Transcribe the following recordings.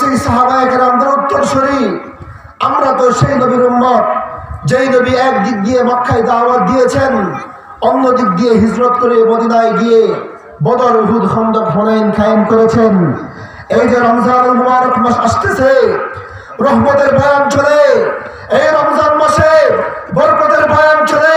সেই সাহাবায়কের আমাদের উত্তরসূরি আমরা তো সেই নবীর উম্মত, যেই নবী এক দিক দিয়ে মক্কায় দাওয়াত দিয়েছেন, অন্য দিক দিয়ে হিজরত করে মদিনায় গিয়ে বদর উহুদ, খন্দক, হনাইন কায়েম করেছেন। এই যে রমজান মুবারক মাস আসতেছে, রহমতের বয়ান চলে। এই রমজান মাসে বরকতের বয়ান চলে।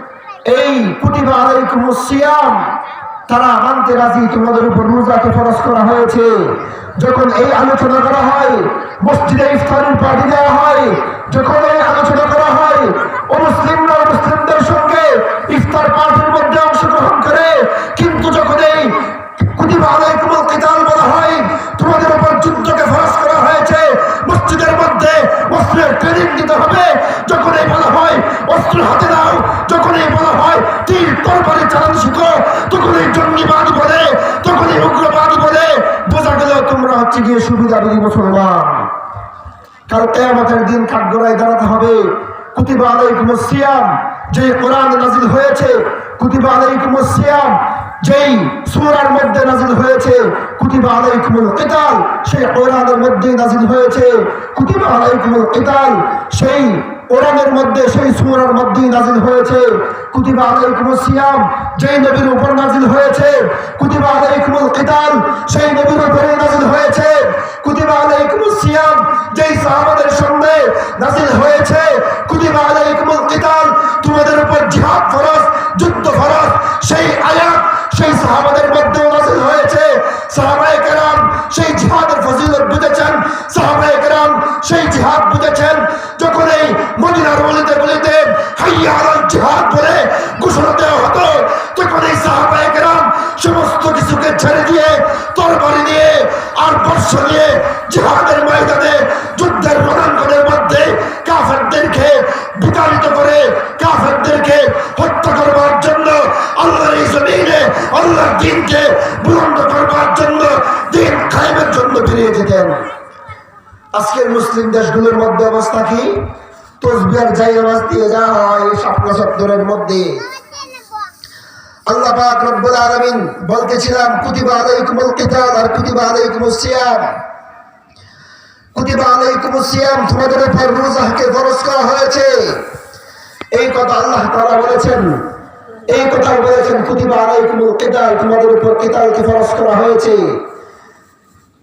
এই সিয়াম। তারা মানতে রাজি, তোমাদের উপর রোজাকে ফরজ করা হয়েছে। যখন এই আলোচনা করা হয়, মসজিদে ইফতারের পার্টি দেওয়া হয়, যখন এই আলোচনা করা হয়, অমুসলিমরা মুসলিমদের সঙ্গে ইফতার পার্টির মধ্যে অংশগ্রহণ করে। কিন্তু যখন এই বলা হয়, তোমাদের উপর যুদ্ধকে করা হয়েছে, মসজিদের মধ্যে অস্ত্রের ট্রেনিং দিতে হবে। যখন এই বলা হয়, অস্ত্র হাতে নাও হচ্ছে গিয়ে সুবিধাবাদী মুসলমান? কাল কেয়ামতের দিন কাঠগড়ায় দাঁড়াতে হবে। কুতিবা কোরআন নাজিল হয়েছে, কুতিবা যেই সূরার মধ্যে নাজিল হয়েছে, কুতিবা আলাইকুমুল কিতাল, সেই কোরআনের মধ্যে নাজিল হয়েছে। কুতিবা আলাইকুমুল কিতাল, সেই কোরআনের মধ্যে, সেই সূরার মধ্যেই নাজিল হয়েছে। কুতিবা আলাইকুমুস সিয়াম, যেই নবীর উপর নাজিল হয়েছে। কুতিবা আলাইকুমুল কিতাল, সেই নবীর উপরে নাজিল হয়েছে। কুতিবা আলাইকুমুল কিতাল, তোমাদের উপর জিহাদ ফরজ, যুদ্ধ ফরজ, সেই আয়াত, সেই সাহাবাদের মধ্যেও নাজিল হয়েছে। সাহাবায়ে কেরাম সেই জিহাদের ফজিলত বুঝেছেন। সাহাবায়ে কেরাম সেই জিহাদ বুঝেছেন। যখন এই মদিনার বলিতে বলিতে হাইয়া জিহাদ বলে ঘোষণা দেওয়া হতো, তখন এই সাহাবায়ে কেরাম সমস্ত কিছুকে ছেড়ে দিয়ে তরবারি নিয়ে আর বর্ষ নিয়ে জিহাদের ময়দানে আজকের মুসলিম দেশগুলোর মধ্যে অবস্থা কি? তসবিহার যাই নামাজ দিয়ে যাওয়া হয় চত্বরের মধ্যে। আল্লাহ পাক রব্বুল আলামিন বলতেছিলাম, কুতিবা আর কুতিবা সিয়াম। কুতিবা সিয়াম, তোমাদের উপর ফরজ করা হয়েছে। এই কথা আল্লাহ তাআলা বলেছেন। এই কথা বলেছেন, কুতিবা আলাইকুমুল কিতাল, তোমাদের উপর কিতালকে ফরজ করা হয়েছে।